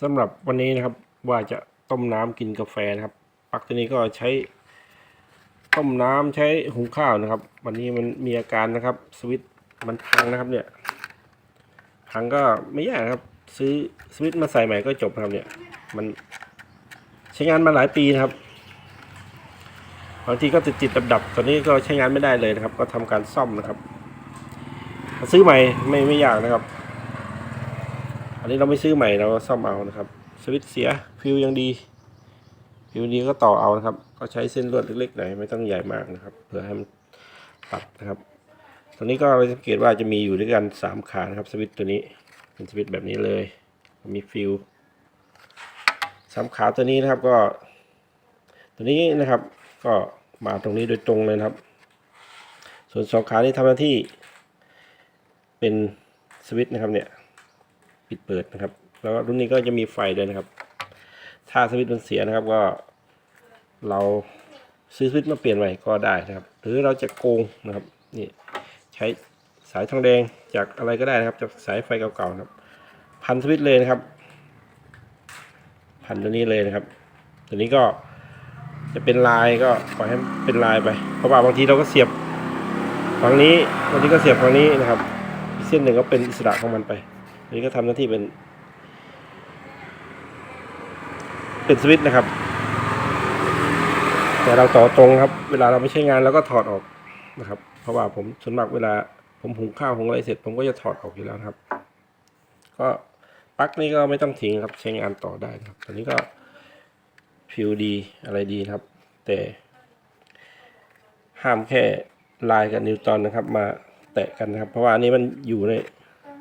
สำหรับวันนี้นะครับว่าจะต้มน้ำกินกาแฟนะครับปักตัวนี้ก็ใช้ต้มน้ำใช้หุงข้าวนะครับ วันนี้มันมีอาการนะครับ สวิตมันพังนะครับเนี่ยพังก็ไม่ยากครับ ซื้อสวิตมาใส่ใหม่ก็จบครับเนี่ยมันใช้งานมาหลายปีนะครับบางทีก็ติดติดดับดับๆตอนนี้ก็ใช้งานไม่ได้เลยนะครับ ก็ทำการซ่อมนะครับ ซื้อใหม่ไม่ไม่ยากนะครับ อันนี้เราไม่ซื้อใหม่เราซ่อมเอานะครับ สวิตช์เสียฟิวยังดี ฟิวดีก็ต่อเอานะครับ ก็ใช้เส้นลวดเล็กๆหน่อยไม่ต้องใหญ่มากนะครับเพื่อให้มันตัดนะครับตัวนี้ก็เราสังเกตว่าจะมีอยู่ด้วยกันสามขานะครับสวิตช์ตัวนี้เป็นสวิตช์แบบนี้เลย มีฟิวสามขาตัวนี้นะครับก็ ตัวนี้นะครับ ก็มาตรงนี้โดยตรงเลยนะครับ ส่วนสองขานี้ทำหน้าที่เป็นสวิตช์นะครับเนี่ย ปิดเปิดนะครับ แล้วรุ่นนี้ก็จะมีไฟด้วยนะครับ ถ้าสวิตช์มันเสียนะครับก็ เราซื้อสวิตช์มาเปลี่ยนใหม่ก็ได้นะครับ หรือเราจะโกงนะครับนี่ใช้สายทองแดงจากอะไรก็ได้นะครับ จากสายไฟเก่าๆนะครับ พันสวิตช์เลยนะครับ พันตัวนี้เลยนะครับ ตัวนี้ก็จะเป็นลายก็ปล่อยให้เป็นลายไป เพราะว่าบางทีเราก็เสียบฝั่งนี้บางทีก็เสียบฝั่งนี้นะครับ เส้นหนึ่งก็เป็นอิสระของมันไป นี้ก็ทำหน้าที่เป็น เป็นสวิตช์นะครับ แต่เราต่อตรงครับ เวลาเราไม่ใช้งานเราก็ถอดออกนะครับ เพราะว่าผมส่วนมากเวลา ผมหุงข้าวหุงอะไรเสร็จ ผมก็จะถอดออกอยู่แล้วครับ ก็ปลั๊กนี่ก็ไม่ต้องทิ้งครับ ใช้งานต่อได้นะครับตอนนี้ก็ผิวดีอะไรดีครับ แต่ห้ามแค่ลายกับนิวตันนะครับ มาแตะกันนะครับ เพราะว่าอันนี้มันอยู่ใน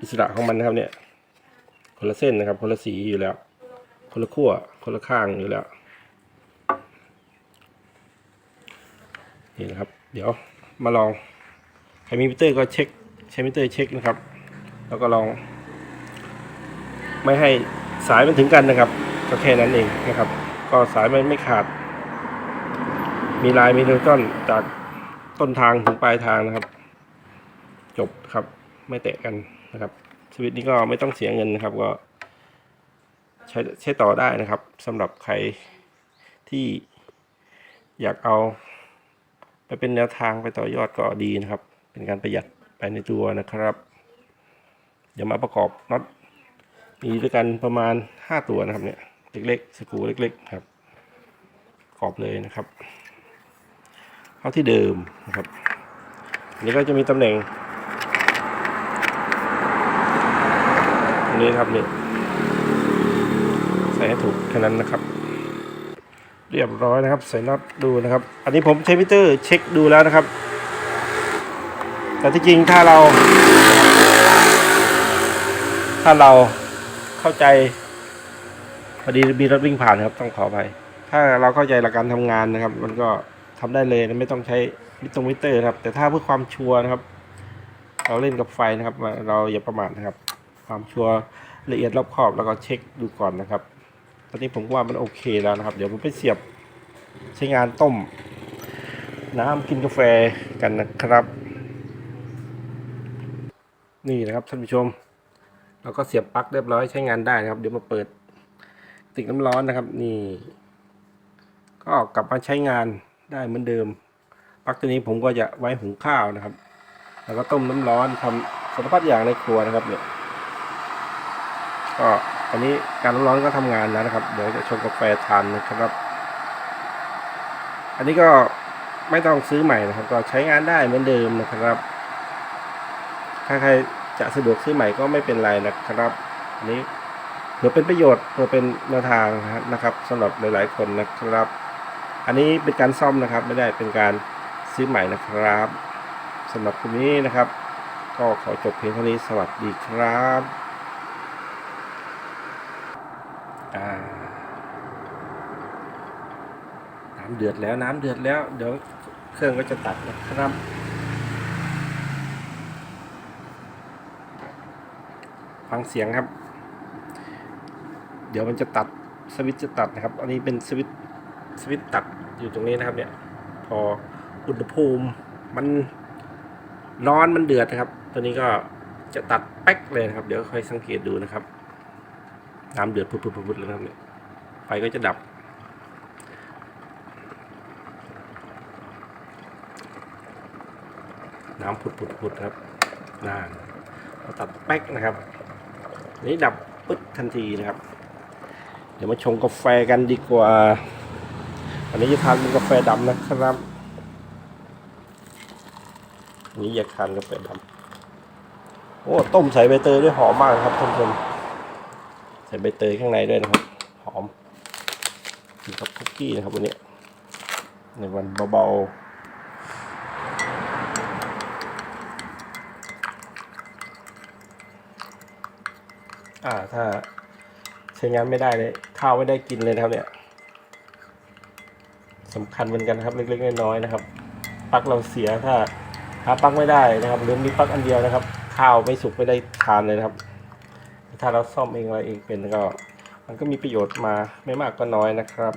อิสระของมันนะครับเนี่ย คนละเส้นนะครับ คนละสีอยู่แล้ว คนละขั้วคนละข้างอยู่แล้วนี่นะครับ เดี๋ยวมาลองใครมีมิเตอร์ก็เช็คใช้มิเตอร์เช็คนะครับ แล้วก็ลอง ไม่ให้สายมันถึงกันนะครับ ก็แค่นั้นเองนะครับ ก็สายมันไม่ขาด มีลายมีนิวตันจากต้นทางถึงปลายทางนะครับ จบครับไม่แตะกัน นะครับสวิตช์นี้ก็ไม่ต้องเสียเงินนะครับ ก็ใช้ใช้ต่อได้นะครับสำหรับใครที่อยากเอาไปเป็นแนวทางไปต่อยอดก็ดีนะครับ เป็นการประหยัดไปในตัวนะครับ เดี๋ยวมาประกอบน็อตมีด้วยกันประมาณ 5 ตัวนะครับเนี่ยเล็กๆสกรูเล็กๆครับปรอบเลยนะครับ เข้าที่เดิมนะครับนนี้ก็จะมีตำแหน่ง รงนี้ครับนี่ใส่ให้ถูกแค่นั้นนะครับ เรียบร้อยนะครับ ใส่น็อตดูนะครับ อันนี้ผมใช้มิเตอร์เช็คดูแล้วนะครับ แต่ที่จริงถ้าเรา ถ้าเราเข้าใจพอดีมีรถวิ่งผ่านครับต้องขออภัยถ้าเราเข้าใจหลักการทำงานนะครับ มันก็ทำได้เลยนะไม่ต้องใช้มิตรงมิเตอร์ครับ แต่ถ้าเพื่อความชัวร์นะครับ เราเล่นกับไฟนะครับ เราอย่าประมาทนะครับ ความชัวร์ละเอียดรอบคอบแล้วก็เช็คดูก่อนนะครับ ตอนนี้ผมว่ามันโอเคแล้วนะครับ เดี๋ยวผมไปเสียบใช้งานต้ม น้ำกินกาแฟกันนะครับ นี่นะครับท่านผู้ชม เราก็เสียบปลั๊กเรียบร้อยใช้งานได้นะครับ เดี๋ยวมาเปิดติกน้ำร้อนนะครับนี่ ก็กลับมาใช้งานได้เหมือนเดิมปลั๊กตัวนี้ผมก็จะไว้หุงข้าวนะครับ แล้วก็ต้มน้ำร้อนทำสารพัดอย่างในครัวนะครับเนี่ย ก็ตอนนี้การร้อนก็ทำงานแล้วนะครับ เดี๋ยวจะชงกาแฟทานนะครับ อันนี้ก็ไม่ต้องซื้อใหม่นะครับ ก็ใช้งานได้เหมือนเดิมนะครับ ถ้าใครจะสะดวกซื้อใหม่ก็ไม่เป็นไรนะครับ อันนี้เผื่อเป็นประโยชน์เผื่อเป็นแนวทางนะครับสำหรับหลาย ๆ คนนะครับ อันนี้เป็นการซ่อมนะครับ ไม่ได้เป็นการซื้อใหม่นะครับสำหรับคุณนี้นะครับ ก็ขอจบเพียงเท่านี้สวัสดีครับอ่า น้ำเดือดแล้วน้ำเดือดแล้ว เดี๋ยวเครื่องก็จะตัดนะครับฟังเสียงครับ เดี๋ยวมันจะตัดสวิตช์จะตัดนะครับ อันนี้เป็นสวิตช์สวิตช์ตัดอยู่ตรงนี้นะครับเนี่ย พออุณหภูมิมันร้อนมันเดือดนะครับ ตัวนี้ก็จะตัดแป๊กเลยนะครับ เดี๋ยวค่อยสังเกตดูนะครับ น้ำเดือดพุดๆๆเลยนะครับเนี่ยไฟก็จะดับ น้ำผุดๆๆครับน่านเราตัดแป๊กนะครับนี้ดับปึ๊ดทันทีนะครับ เดี๋ยวมาชงกาแฟกันดีกว่าอันนี้จะทานเป็นกาแฟดำนะครับนี้อยากทานกาแฟดำโอ้ต้มใส่ใบเตยด้วยหอมมากครับท่านผู้ชม ส่ใบเตยข้างในด้วยนะครับ หอมกินกับคุกกี้นะครับวันนี้ ในวันเบาๆ อ่าถ้าใช้งานไม่ได้เลยข้าวไม่ได้กินเลยนะครับเนี่ยสำคัญเหมือนกันครับเล็กๆน้อยๆนะครับปลั๊กเราเสียถ้าหาปลั๊กไม่ได้นะครับหรือมีปลั๊กอันเดียวนะครับ ข้าวไม่สุกไม่ได้ทานเลยนะครับ ถ้าเราซ่อมเองอะไรเองเป็นก็ มันก็มีประโยชน์มาไม่มากก็น้อยนะครับ